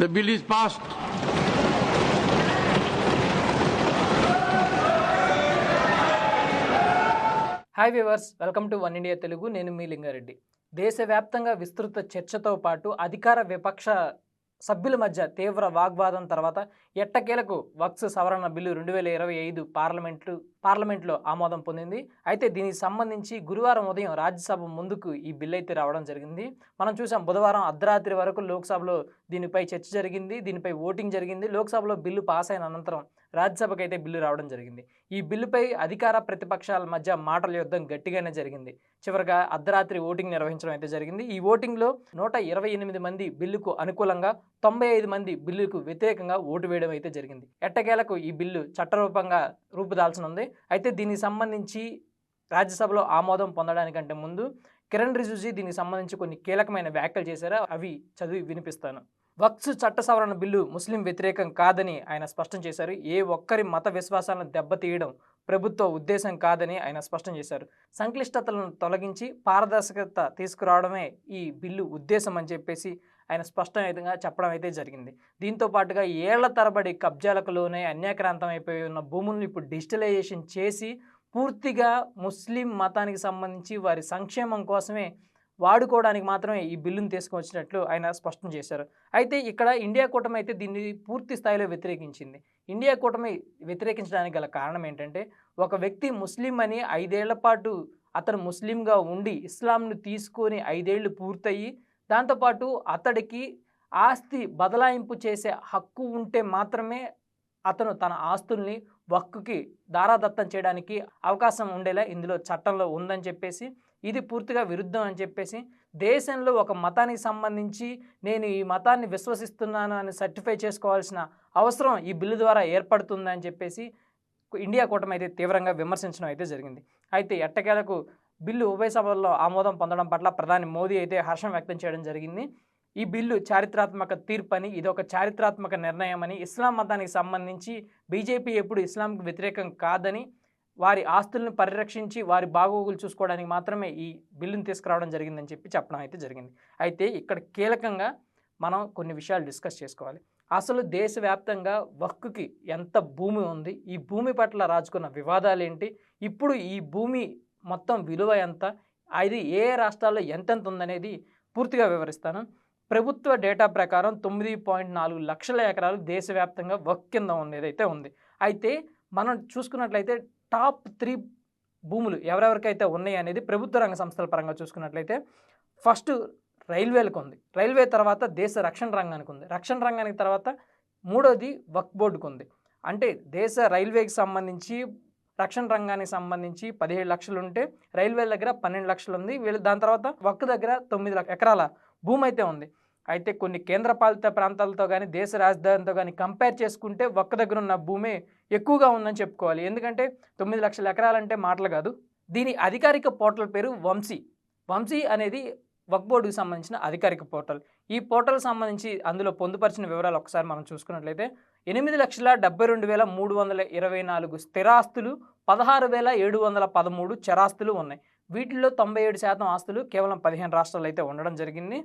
The bill is passed. Hi viewers welcome to one India Telugu నేను మీ లింగారెడ్డి. దేశవ్యాప్తంగా విస్తృత చర్చతో పాటు అధికార విపక్ష సభ్యుల మధ్య తీవ్ర వాగ్వాదం తర్వాత ఎట్టకేలకు వక్స్ సవరణ బిల్లు రెండు వేల ఇరవై ఐదు పార్లమెంట్లు పార్లమెంట్లో ఆమోదం పొందింది. అయితే దీనికి సంబంధించి గురువారం ఉదయం రాజ్యసభ ముందుకు ఈ బిల్లు అయితే రావడం జరిగింది. మనం చూసాం బుధవారం అర్ధరాత్రి వరకు లోక్సభలో దీనిపై చర్చ జరిగింది దీనిపై ఓటింగ్ జరిగింది లోక్సభలో బిల్లు పాస్ అయిన అనంతరం రాజ్యసభకు అయితే బిల్లు రావడం జరిగింది. ఈ బిల్లుపై అధికార ప్రతిపక్షాల మధ్య మాటల యుద్ధం గట్టిగానే జరిగింది. చివరిగా అర్ధరాత్రి ఓటింగ్ నిర్వహించడం అయితే జరిగింది. ఈ ఓటింగ్లో నూట ఇరవై ఎనిమిది మంది బిల్లుకు అనుకూలంగా తొంభై ఐదు మంది బిల్లుకు వ్యతిరేకంగా ఓటు వేయడం అయితే జరిగింది. ఎట్టకేలకు ఈ బిల్లు చట్టరూపంగా రూపుదాల్చనుంది. అయితే దీనికి సంబంధించి రాజ్యసభలో ఆమోదం పొందడానికంటే ముందు కిరణ్ రిజుజీ దీనికి సంబంధించి కొన్ని కీలకమైన వ్యాఖ్యలు చేశారు. అవి చదివి వినిపిస్తాను. వక్స్ చట్ట సవరణ బిల్లు ముస్లిం వ్యతిరేకం కాదని ఆయన స్పష్టం చేశారు. ఏ ఒక్కరి మత విశ్వాసాలను దెబ్బతీయడం ప్రభుత్వ ఉద్దేశం కాదని ఆయన స్పష్టం చేశారు. సంక్లిష్టతలను తొలగించి పారదర్శకత తీసుకురావడమే ఈ బిల్లు ఉద్దేశం అని చెప్పేసి ఆయన స్పష్టంగా చెప్పడం అయితే జరిగింది. దీంతో పాటుగా ఏళ్ళ తరబడి కబ్జాలకు లోనే అన్యాక్రాంతం అయిపోయి ఉన్న భూములను ఇప్పుడు డిజిటలైజేషన్ చేసి పూర్తిగా ముస్లిం మతానికి సంబంధించి వారి సంక్షేమం కోసమే వాడుకోవడానికి మాత్రమే ఈ బిల్లును తీసుకువచ్చినట్లు ఆయన స్పష్టం చేశారు. అయితే ఇక్కడ ఇండియా కూటమి అయితే దీన్ని పూర్తి స్థాయిలో వ్యతిరేకించింది. ఇండియా కూటమి వ్యతిరేకించడానికి గల కారణం ఏంటంటే ఒక వ్యక్తి ముస్లిం అని ఐదేళ్ళ పాటు అతను ముస్లింగా ఉండి ఇస్లాంను తీసుకొని ఐదేళ్ళు పూర్తయి దాంతోపాటు అతడికి ఆస్తి బదలాయింపు చేసే హక్కు ఉంటే మాత్రమే అతను తన ఆస్తుల్ని వక్కుకి దారాదత్తం చేయడానికి అవకాశం ఉండేలా ఇందులో చట్టంలో ఉందని చెప్పేసి ఇది పూర్తిగా విరుద్ధం అని చెప్పేసి దేశంలో ఒక మతానికి సంబంధించి నేను ఈ మతాన్ని విశ్వసిస్తున్నాను అని సర్టిఫై చేసుకోవాల్సిన అవసరం ఈ బిల్లు ద్వారా ఏర్పడుతుందని చెప్పేసి ఇండియా కూటమి అయితే తీవ్రంగా విమర్శించడం అయితే జరిగింది. అయితే ఎట్టకేలకు బిల్లు ఉభయ సభల్లో ఆమోదం పొందడం పట్ల ప్రధాని మోదీ అయితే హర్షం వ్యక్తం చేయడం జరిగింది. ఈ బిల్లు చారిత్రాత్మక తీర్పు అని ఇది ఒక చారిత్రాత్మక నిర్ణయం అని ఇస్లాం మతానికి సంబంధించి బీజేపీ ఎప్పుడు ఇస్లాంకి వ్యతిరేకం కాదని వారి ఆస్తులను పరిరక్షించి వారి బాగోగులు చూసుకోవడానికి మాత్రమే ఈ బిల్లును తీసుకురావడం జరిగిందని చెప్పి చెప్పడం అయితే జరిగింది. అయితే ఇక్కడ కీలకంగా మనం కొన్ని విషయాలు డిస్కస్ చేసుకోవాలి. అసలు దేశవ్యాప్తంగా వక్కుకి ఎంత భూమి ఉంది? ఈ భూమి పట్ల రాజుకున్న వివాదాలు ఏంటి? ఇప్పుడు ఈ భూమి మొత్తం విలువ ఎంత? అది ఏ రాష్ట్రాల్లో ఎంతెంత ఉందనేది పూర్తిగా వివరిస్తాను. ప్రభుత్వ డేటా ప్రకారం తొమ్మిది పాయింట్ నాలుగు లక్షల ఎకరాలు దేశవ్యాప్తంగా వక్ కింద ఉండేదైతే ఉంది. అయితే మనం చూసుకున్నట్లయితే టాప్ త్రీ భూములు ఎవరెవరికైతే ఉన్నాయి అనేది ప్రభుత్వ రంగ సంస్థల పరంగా చూసుకున్నట్లయితే ఫస్ట్ రైల్వేలకు ఉంది. రైల్వే తర్వాత దేశ రక్షణ రంగానికి ఉంది. రక్షణ రంగానికి తర్వాత మూడోది వక్ బోర్డుకు ఉంది. అంటే దేశ రైల్వేకి సంబంధించి రక్షణ రంగానికి సంబంధించి పదిహేడు లక్షలు ఉంటే రైల్వే దగ్గర పన్నెండు లక్షలు ఉంది. వీళ్ళు దాని తర్వాత వక్ దగ్గర తొమ్మిది లక్ష ఎకరాల భూమి అయితే ఉంది. అయితే కొన్ని కేంద్రపాలిత ప్రాంతాలతో కానీ దేశ రాజధానితో కానీ కంపేర్ చేసుకుంటే ఒక్క దగ్గర ఉన్న భూమి ఎక్కువగా ఉందని చెప్పుకోవాలి. ఎందుకంటే తొమ్మిది లక్షల ఎకరాలంటే మాటలు కాదు. దీని అధికారిక పోర్టల్ పేరు వంశీ. వంశీ అనేది వక్ బోర్డుకు సంబంధించిన అధికారిక పోర్టల్. ఈ పోర్టల్ సంబంధించి అందులో పొందుపరిచిన వివరాలు ఒకసారి మనం చూసుకున్నట్లయితే ఎనిమిది లక్షల డెబ్బై రెండు వేల మూడు వందల ఇరవై నాలుగు స్థిరాస్తులు పదహారు వేల ఏడు వందల పదమూడు చరాస్తులు ఉన్నాయి. వీటిల్లో తొంభై ఏడు శాతం ఆస్తులు కేవలం పదిహేను రాష్ట్రాలు అయితే ఉండడం జరిగింది.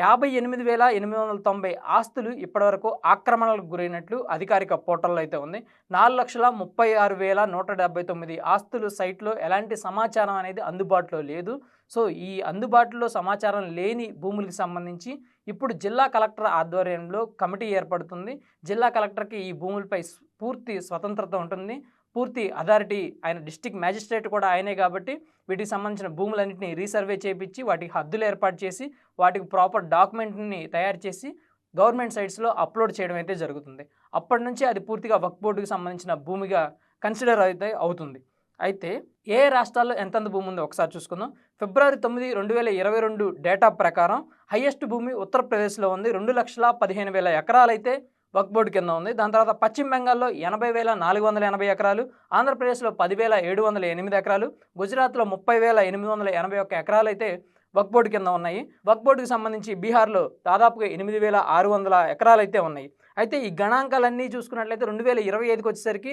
యాభై ఎనిమిది వేల ఎనిమిది వందల తొంభై ఆస్తులు ఇప్పటివరకు ఆక్రమణలకు గురైనట్లు అధికారిక పోర్టల్లో అయితే ఉంది. నాలుగు లక్షల ముప్పై ఆరు వేల నూట డెబ్బై తొమ్మిది ఆస్తులు సైట్లో ఎలాంటి సమాచారం అనేది అందుబాటులో లేదు. సో ఈ అందుబాటులో సమాచారం లేని భూములకు సంబంధించి ఇప్పుడు జిల్లా కలెక్టర్ ఆధ్వర్యంలో కమిటీ ఏర్పడుతుంది. జిల్లా కలెక్టర్కి ఈ భూములపై పూర్తి స్వతంత్రత ఉంటుంది. పూర్తి అథారిటీ ఆయన డిస్టిక్ మ్యాజిస్ట్రేట్ కూడా ఆయనే కాబట్టి వీటికి సంబంధించిన భూములన్నింటినీ రీసర్వే చేయించి వాటికి హద్దులు ఏర్పాటు చేసి వాటికి ప్రాపర్ డాక్యుమెంట్ని తయారు చేసి గవర్నమెంట్ సైట్స్లో అప్లోడ్ చేయడం అయితే జరుగుతుంది. అప్పటి నుంచి అది పూర్తిగా వక్ బోర్డుకి సంబంధించిన భూమిగా కన్సిడర్ అయితే అవుతుంది. అయితే ఏ రాష్ట్రాల్లో ఎంతెంత భూమి ఉందో ఒకసారి చూసుకుందాం. ఫిబ్రవరి తొమ్మిది రెండు వేల ఇరవై రెండు డేటా ప్రకారం హయ్యెస్ట్ భూమి ఉత్తరప్రదేశ్లో ఉంది. రెండు లక్షల పదిహేను వేల ఎకరాలైతే వక్ బోర్డు కింద ఉంది. దాని తర్వాత పశ్చిమ బెంగాల్లో ఎనభై వేల నాలుగు వందల ఎనభై ఎకరాలు ఆంధ్రప్రదేశ్లో పదివేల ఏడు వందల ఎనిమిది ఎకరాలు గుజరాత్లో ముప్పై వేల ఎనిమిది వందల ఎనభై ఒక్క ఎకరాలు అయితే వక్ బోర్డు కింద ఉన్నాయి. వక్ బోర్డుకి సంబంధించి బీహార్లో దాదాపుగా ఎనిమిది వేల ఆరు వందల ఎకరాలు అయితే ఉన్నాయి. అయితే ఈ గణాంకాలన్నీ చూసుకున్నట్లయితే రెండు వేల ఇరవై ఐదుకి వచ్చేసరికి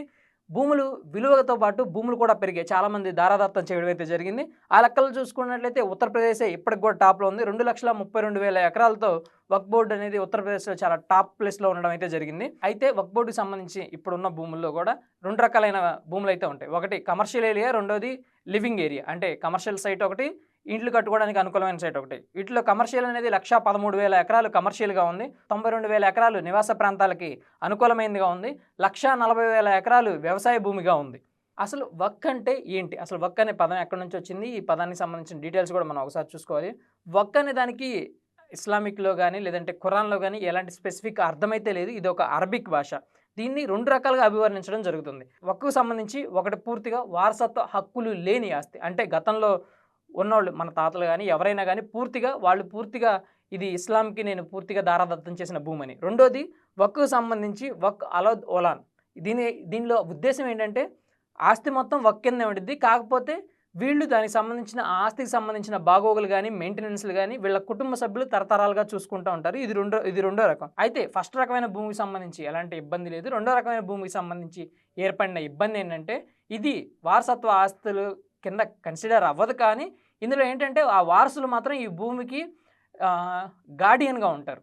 భూములు విలువతో పాటు భూములు కూడా పెరిగాయి. చాలామంది దారాదత్తం చేయడం అయితే జరిగింది. ఆ లెక్కలు చూసుకున్నట్లయితే ఉత్తరప్రదేశ్ ఇప్పటికి కూడా టాప్లో ఉంది. రెండు లక్షల ముప్పై రెండు వేల ఎకరాలతో వక్ బోర్డు అనేది ఉత్తరప్రదేశ్లో చాలా టాప్ ప్లేస్లో ఉండడం అయితే జరిగింది. అయితే వక్ బోర్డుకి సంబంధించి ఇప్పుడున్న భూముల్లో కూడా రెండు రకాలైన భూములు అయితే ఉంటాయి. ఒకటి కమర్షియల్ ఏరియా రెండోది లివింగ్ ఏరియా. అంటే కమర్షియల్ సైట్ ఒకటి ఇండ్లు కట్టుకోవడానికి అనుకూలమైన సైట్ ఒకటి. వీటిలో కమర్షియల్ అనేది లక్ష పదమూడు వేల ఎకరాలు కమర్షియల్గా ఉంది. తొంభై రెండు వేల ఎకరాలు నివాస ప్రాంతాలకి అనుకూలమైనదిగా ఉంది. లక్ష నలభై వేల ఎకరాలు వ్యవసాయ భూమిగా ఉంది. అసలు వక్ అంటే ఏంటి? అసలు వక్ అనే పదం ఎక్కడి నుంచి వచ్చింది? ఈ పదానికి సంబంధించిన డీటెయిల్స్ కూడా మనం ఒకసారి చూసుకోవాలి. వక్ అనే దానికి ఇస్లామిక్లో కానీ లేదంటే ఖురాన్లో కానీ ఎలాంటి స్పెసిఫిక్ అర్థమైతే లేదు. ఇది ఒక అరబిక్ భాష. దీన్ని రెండు రకాలుగా అభివర్ణించడం జరుగుతుంది. వక్కు సంబంధించి ఒకటి పూర్తిగా వారసత్వ హక్కులు లేని ఆస్తి. అంటే గతంలో ఉన్నవాళ్ళు మన తాతలు కానీ ఎవరైనా కానీ పూర్తిగా వాళ్ళు పూర్తిగా ఇది ఇస్లాంకి నేను పూర్తిగా దారాదత్తం చేసిన భూమని. రెండోది వక్కు సంబంధించి వక్ అలౌద్ ఓలాన్. దీని దీనిలో ఉద్దేశం ఏంటంటే ఆస్తి మొత్తం వక్ కింద ఉంటుంది కాకపోతే వీళ్ళు దానికి సంబంధించిన ఆస్తికి సంబంధించిన బాగోగులు కానీ మెయింటెనెన్స్లు కానీ వీళ్ళ కుటుంబ సభ్యులు తరతరాలుగా చూసుకుంటూ ఉంటారు. ఇది రెండో ఇది రెండో రకం. అయితే ఫస్ట్ రకమైన భూమికి సంబంధించి ఎలాంటి ఇబ్బంది లేదు. రెండో రకమైన భూమికి సంబంధించి ఏర్పడిన ఇబ్బంది ఏంటంటే ఇది వారసత్వ ఆస్తులు కింద కన్సిడర్ అవ్వదు కానీ ఇందులో ఏంటంటే ఆ వారసులు మాత్రం ఈ భూమికి గార్డియన్గా ఉంటారు.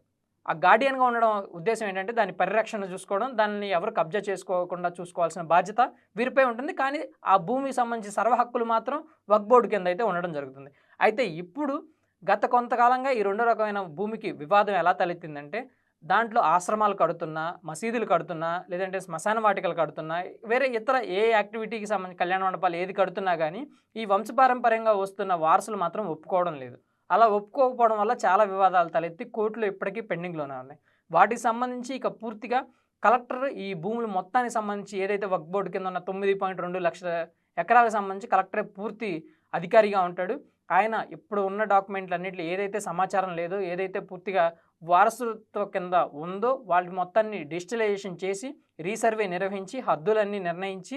ఆ గార్డియన్గా ఉండడం ఉద్దేశం ఏంటంటే దాని పరిరక్షణ చూసుకోవడం దాన్ని ఎవరు కబ్జా చేసుకోకుండా చూసుకోవాల్సిన బాధ్యత వీరిపై ఉంటుంది. కానీ ఆ భూమికి సంబంధించి సర్వ హక్కులు మాత్రం వక్ బోర్డు కింద అయితే ఉండడం జరుగుతుంది. అయితే ఇప్పుడు గత కొంతకాలంగా ఈ రెండో రకమైన భూమికి వివాదం ఎలా తలెత్తిందంటే దాంట్లో ఆశ్రమాలు కడుతున్నా మసీదులు కడుతున్నా లేదంటే శ్మశాన వాటికలు కడుతున్నా వేరే ఇతర ఏ యాక్టివిటీకి సంబంధించి కళ్యాణ మండపాలు ఏది కడుతున్నా కానీ ఈ వంశపారంపర్యంగా వస్తున్న వారసులు మాత్రం ఒప్పుకోవడం లేదు. అలా ఒప్పుకోకపోవడం వల్ల చాలా వివాదాలు తలెత్తి కోర్టులో ఇప్పటికీ పెండింగ్లోనే ఉన్నాయి. వాటికి సంబంధించి ఇక పూర్తిగా కలెక్టర్ ఈ భూములు మొత్తానికి సంబంధించి ఏదైతే వక్ బోర్డు కింద ఉన్న తొమ్మిది పాయింట్ రెండు లక్షల ఎకరాలకు సంబంధించి కలెక్టరే పూర్తి అధికారిగా ఉంటాడు. ఆయన ఇప్పుడు ఉన్న డాక్యుమెంట్లు అన్నింటిలో ఏదైతే సమాచారం లేదో ఏదైతే పూర్తిగా వారసత్వ కింద ఉందో వాటి మొత్తాన్ని డిజిటలైజేషన్ చేసి రీసర్వే నిర్వహించి హద్దులన్నీ నిర్ణయించి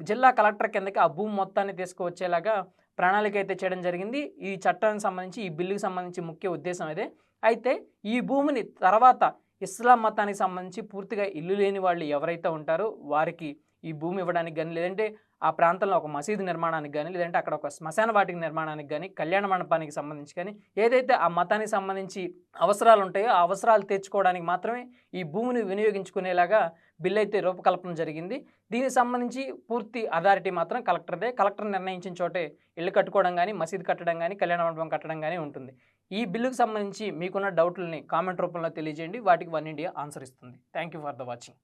జిల్లా కలెక్టర్ కిందకి ఆ భూమి మొత్తాన్ని తీసుకువచ్చేలాగా ప్రణాళిక అయితే చేయడం జరిగింది. ఈ చట్టానికి సంబంధించి ఈ బిల్లుకి సంబంధించి ముఖ్య ఉద్దేశం అదే. అయితే ఈ భూమిని తర్వాత ఇస్లాం మతానికి సంబంధించి పూర్తిగా ఇల్లు లేని వాళ్ళు ఎవరైతే ఉంటారో వారికి ఈ భూమి ఇవ్వడానికి కానీ లేదంటే ఆ ప్రాంతంలో ఒక మసీదు నిర్మాణానికి కానీ లేదంటే అక్కడ ఒక శ్మశాన వాటికి నిర్మాణానికి కానీ కళ్యాణ మండపానికి సంబంధించి కానీ ఏదైతే ఆ మతానికి సంబంధించి అవసరాలు ఉంటాయో ఆ అవసరాలు తెచ్చుకోవడానికి మాత్రమే ఈ భూమిని వినియోగించుకునేలాగా బిల్ అయితే రూపకల్పన జరిగింది. దీనికి సంబంధించి పూర్తి అథారిటీ మాత్రం కలెక్టర్దే. కలెక్టర్ నిర్ణయించిన చోటే ఇల్లు కట్టుకోవడం కానీ మసీదు కట్టడం కానీ కళ్యాణ మండపం కట్టడం కానీ ఉంటుంది. ఈ బిల్లుకు సంబంధించి మీకున్న డౌట్లని కామెంట్ రూపంలో తెలియజేయండి. వాటికి వన్ ఇండియా ఆన్సర్ ఇస్తుంది. Thank you for the watching.